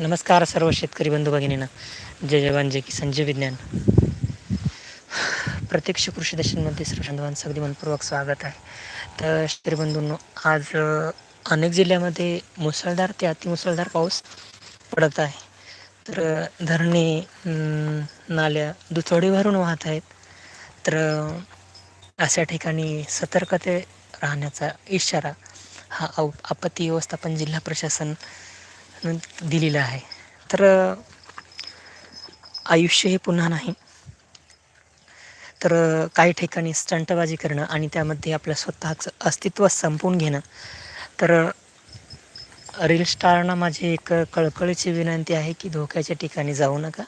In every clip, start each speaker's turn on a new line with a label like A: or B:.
A: नमस्कार सर्व शेतकरी बंधू भगिनींना. जय जवान जय किसान जय विज्ञान. प्रत्यक्ष कृषी दर्शनमध्ये सर्व बांधवांचं अगदी मनपूर्वक स्वागत आहे. तर शेतकरी बंधूंनो आज अनेक जिल्ह्यामध्ये मुसळधार ते अतिमुसळधार पाऊस पडत आहे. तर धरणे नाल्या दुथडी भरून वाहत आहेत. तर अशा ठिकाणी सतर्कते राहण्याचा इशारा हा आपत्ती व्यवस्थापन जिल्हा प्रशासन दिलेलं आहे. तर आयुष्य हे पुन्हा नाही. तर काही ठिकाणी स्टंटबाजी करणं आणि त्यामध्ये आपलं स्वतःचं अस्तित्व संपवून घेणं. तर रील स्टारना माझी एक कळकळीची विनंती आहे की धोक्याच्या ठिकाणी जाऊ नका.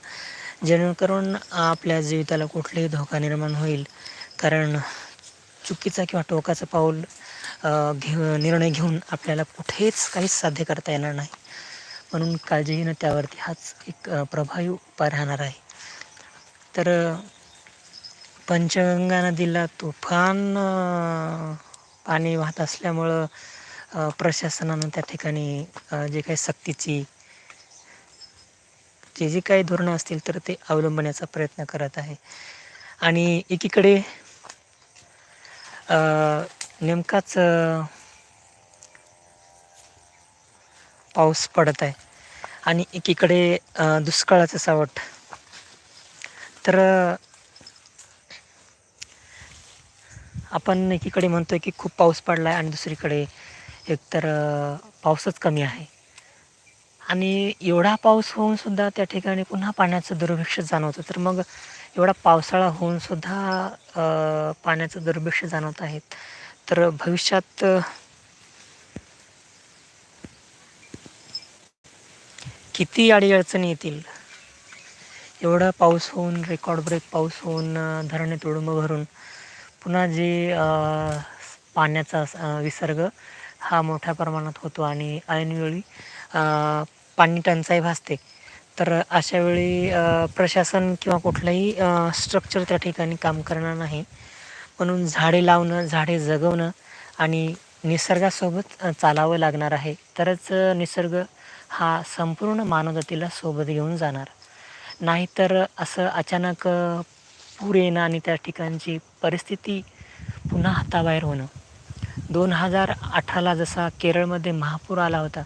A: जेणेकरून आपल्या जीविताला कुठलाही धोका निर्माण होईल. कारण चुकीचा किंवा टोकाचं पाऊल घे घेऊ निर्णय घेऊन आपल्याला कुठेच काहीच साध्य करता येणार नाही. म्हणून काळजी घेणं त्यावरती हाच एक प्रभावी उपाय राहणार आहे. तर पंचगंगा नदीला तुफान पाणी वाहत असल्यामुळं प्रशासनानं त्या ठिकाणी जे काही सक्तीची जे जे काही धोरणं असतील तर ते अवलंबण्याचा प्रयत्न करत आहे. आणि एकीकडे नेमकाच पाऊस पडत आहे. आणि एकीकडे अ, दुष्काळाचं सावट. तर आपण एकीकडे म्हणतोय की खूप पाऊस पडला आहे आणि दुसरीकडे एकतर अ, पाऊसच कमी आहे. आणि एवढा पाऊस होऊन सुद्धा त्या ठिकाणी पुन्हा पाण्याचं दुर्भिक्ष जाणवतं. तर मग एवढा पावसाळा होऊन सुद्धा पाण्याचं दुर्भिक्ष जाणवत आहेत. तर भविष्यात किती अडीअडचणी येतील? एवढा पाऊस होऊन रेकॉर्ड ब्रेक पाऊस होऊन धरणे तुडुंब भरून पुन्हा जे पाण्याचा विसर्ग हा मोठ्या प्रमाणात होतो आणि ऐनवेळी पाणी टंचाई भासते. तर अशा वेळी प्रशासन किंवा कुठलंही स्ट्रक्चर त्या ठिकाणी काम करणार नाही. म्हणून झाडे लावणं झाडे जगवणं आणि निसर्गासोबत चालावं लागणार आहे. तरच निसर्ग हा संपूर्ण मानवजातीला सोबत घेऊन जाणार. नाहीतर असं अचानक पूर येणं आणि त्या ठिकाणची परिस्थिती पुन्हा हाताबाहेर होणं. दोन हजार अठराला जसा केरळमध्ये महापूर आला होता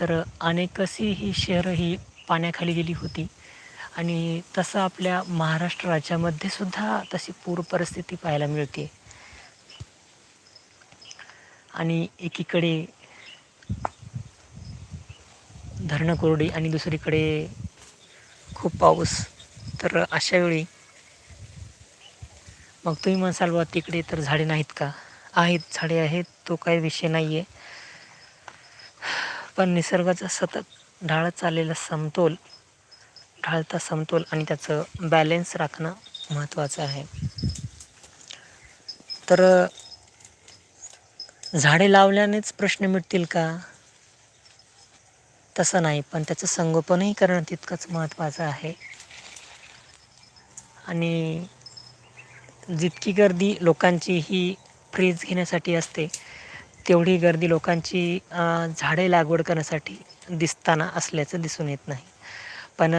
A: तर अनेकशी ही शहरं ही पाण्याखाली गेली होती. आणि तसं आपल्या महाराष्ट्र राज्यामध्ये सुद्धा तशी पूर परिस्थिती पाहायला मिळते. आणि एकीकडे धरणं कोरडी आणि दुसरीकडे खूप पाऊस. तर अशा वेळी मग तुम्ही म्हणसाल बा तिकडे तर झाडे नाहीत का? आहेत झाडे आहेत तो काही विषय नाही आहे पण निसर्गाचा सतत ढाळत चाललेला समतोल ढाळता समतोल आणि त्याचं बॅलेन्स राखणं महत्त्वाचं आहे. तर झाडे लावल्यानेच प्रश्न मिटतील का? तसं नाही पण त्याचं संगोपनही करणं तितकंच महत्त्वाचं आहे. आणि जितकी गर्दी लोकांची ही फ्रीज घेण्यासाठी असते तेवढी गर्दी लोकांची झाडे लागवड करण्यासाठी दिसताना असल्याचं दिसून येत नाही. पण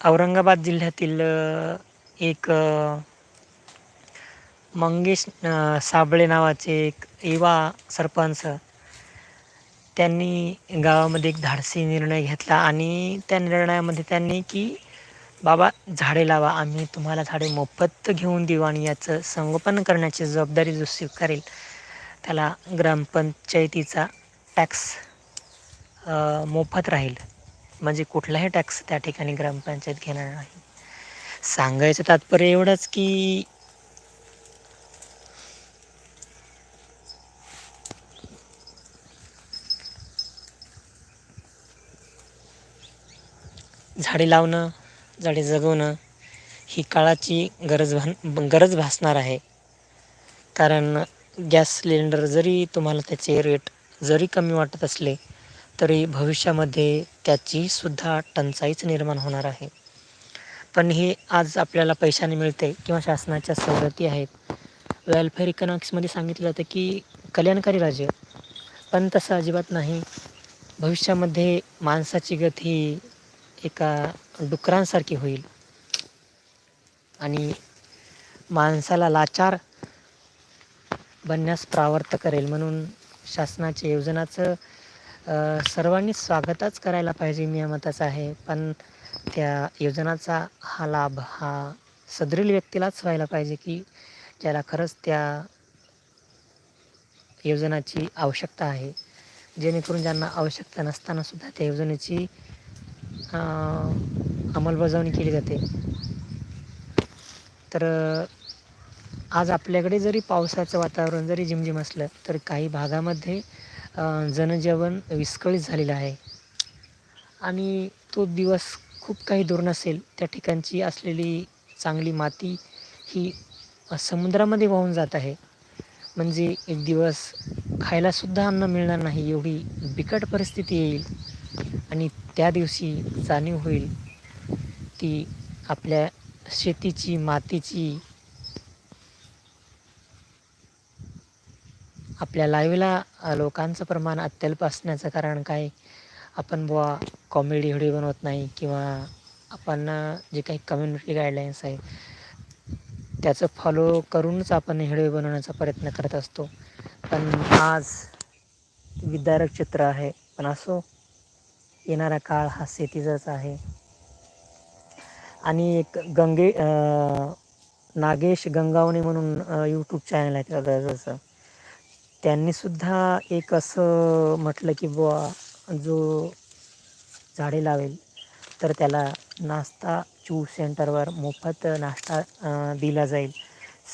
A: औरंगाबाद जिल्ह्यातील एक मंगेश साबळे नावाचे एक युवा सरपंच त्यांनी गावामध्ये एक धाडसी निर्णय घेतला आणि त्या निर्णयामध्ये त्यांनी की बाबा झाडे लावा. आम्ही तुम्हाला झाडे मोफत घेऊन देऊ आणि याचं संगोपन करण्याची जबाबदारी जो स्वीकारेल त्याला ग्रामपंचायतीचा टॅक्स मोफत राहील. म्हणजे कुठलाही टॅक्स त्या ठिकाणी ग्रामपंचायत घेणार नाही. सांगायचं तात्पर्य एवढंच की झाडे लावणं झाडे जगवणं ही काळाची गरज भान गरज भासणार आहे. कारण गॅस सिलेंडर जरी तुम्हाला त्याचे रेट जरी कमी वाटत असले तरी भविष्यामध्ये त्याची सुद्धा टंचाईच निर्माण होणार आहे. पण हे आज आपल्याला पैशाने मिळते किंवा शासनाच्या सवलती आहेत. वेलफेअर इकॉनॉमिक्समध्ये सांगितलं जातं की कल्याणकारी राज्य. पण तसं अजिबात नाही. भविष्यामध्ये माणसाची गती एका डुकरांसारखी होईल. आणि माणसाला लाचार बनण्यास प्रावर्त करेल म्हणून शासनाच्या योजनाचं सर्वांनी स्वागतच करायला पाहिजे मी मताचं आहे. पण त्या योजनाचा हा लाभ हा सदरील व्यक्तीलाच व्हायला पाहिजे की ज्याला खरंच त्या योजनाची आवश्यकता आहे. जेणेकरून ज्यांना आवश्यकता नसतानासुद्धा त्या योजनेची अंमलबजावणी केली जाते. तर आज आपल्याकडे जरी पावसाचं वातावरण जरी जिमजिम असलं तर काही भागामध्ये जनजीवन विस्कळीत झालेलं आहे. आणि तो दिवस खूप काही दूर नसेल त्या ठिकाणची असलेली चांगली माती ही समुद्रामध्ये वाहून जात आहे. म्हणजे एक दिवस खायलासुद्धा अन्न मिळणार नाही एवढी बिकट परिस्थिती येईल. आणि त्या दिवशी जाणीव होईल ती आपल्या शेतीची मातीची आपल्या लाईव्हला लोकांचं प्रमाण अत्यल्प असण्याचं कारण काय? आपण बुवा कॉमेडी व्हिडिओ बनवत नाही किंवा आपण जे काही कम्युनिटी गाईडलाईन्स आहे त्याचं फॉलो करूनच आपण व्हिडिओ बनवण्याचा प्रयत्न करत असतो. पण आज विदारक चित्र आहे पण असो येणारा काळ हा शेतीचाच आहे. आणि एक गंगे नागेश गंगावणे म्हणून यूट्यूब चॅनल आहे त्याचं त्यांनीसुद्धा एक असं म्हटलं की बुवा जो झाडे लावेल तर त्याला नाश्ता चू सेंटरवर मोफत नाश्ता दिला जाईल.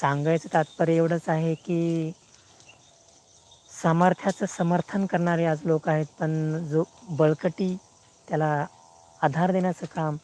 A: सांगायचं तात्पर्य एवढंच आहे की सामर्थ्याचं समर्थन करणारे आज लोक आहेत पण जो बळकटी त्याला आधार देण्याचं काम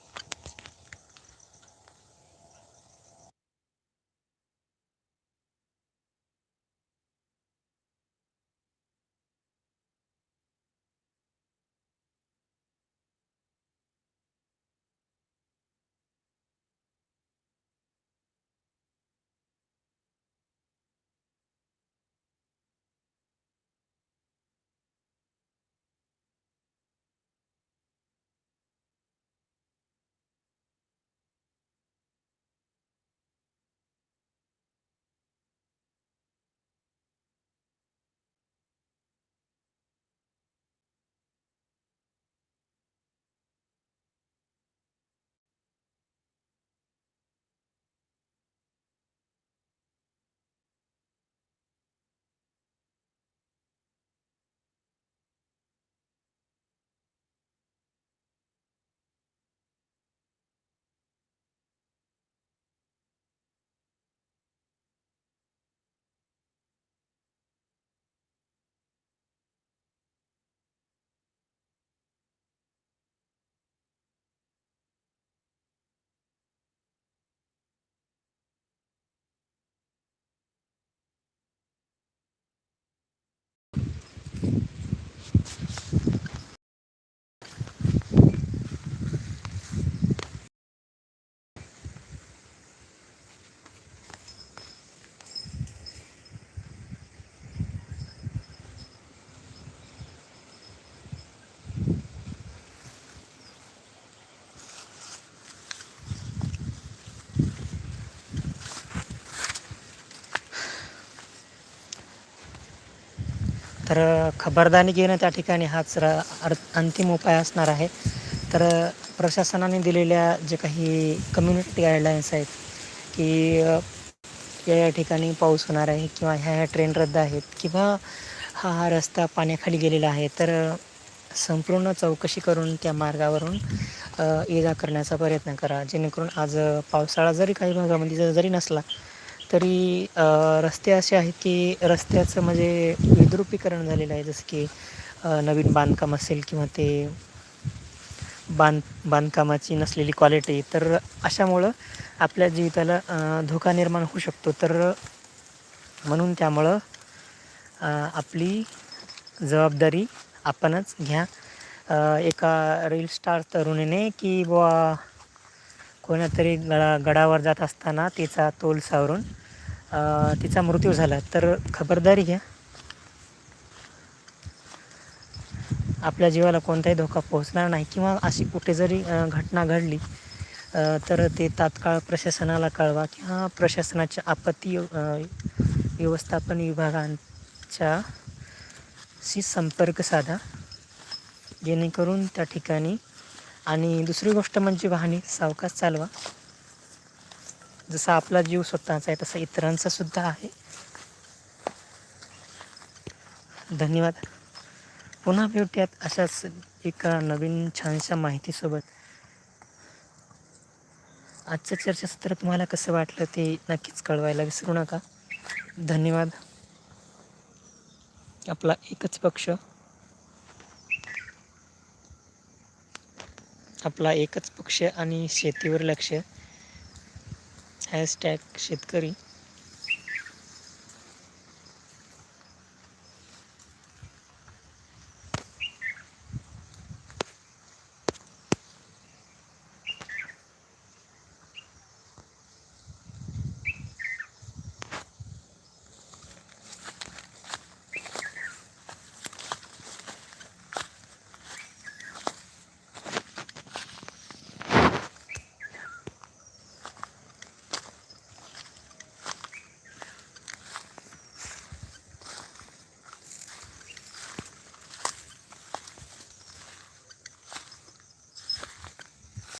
A: तर खबरदारी घेणं त्या ठिकाणी हाच रा अंतिम उपाय असणार आहे. तर प्रशासनाने दिलेल्या जे काही कम्युनिटी गाईडलाईन्स आहेत की या या ठिकाणी पाऊस होणार आहे किंवा ह्या ह्या ट्रेन रद्द आहेत किंवा हा हा रस्ता पाण्याखाली गेलेला आहे तर संपूर्ण चौकशी करून त्या मार्गावरून ये जा करण्याचा प्रयत्न करा. जेणेकरून आज पावसाळा जरी काही भागामध्ये जरी नसला तरी रस्ते असे आहेत की रस्त्याचं म्हणजे विद्रुपीकरण झालेलं आहे. जसं की नवीन बांधकाम असेल किंवा ते बांध बांधकामाची नसलेली क्वालिटी तर अशामुळं आपल्या जीविताला धोका निर्माण होऊ शकतो. तर म्हणून त्यामुळं आपली जबाबदारी आपणच घ्या. एका रील स्टार तरुणीने की बुवा कोणातरी गडा गडावर जात असताना तिचा तोल सावरून तिचा मृत्यू झाला. तर खबरदारी घ्या. आपल्या जीवाला कोणताही धोका पोहोचणार नाही किंवा अशी कुठे जरी घटना घडली तर ते तात्काळ प्रशासनाला कळवा किंवा प्रशासनाच्या आपत्ती व्यवस्थापन विभागांच्या शी संपर्क साधा. जेणेकरून त्या ठिकाणी आणि दुसरी गोष्ट म्हणजे वाहने सावकाश चालवा. जसा आपला जीव स्वतःचा आहे तसा इतरांचा सुद्धा आहे. धन्यवाद. पुन्हा भेटूयात अशाच एका नवीन छानशा माहितीसोबत. आजचं चर्चासत्र तुम्हाला कसं वाटलं ते नक्कीच कळवायला विसरू नका. धन्यवाद. आपला एकच पक्ष. आपला एकच पक्ष आणि शेतीवर लक्ष. हॅशटॅग शेतकरी.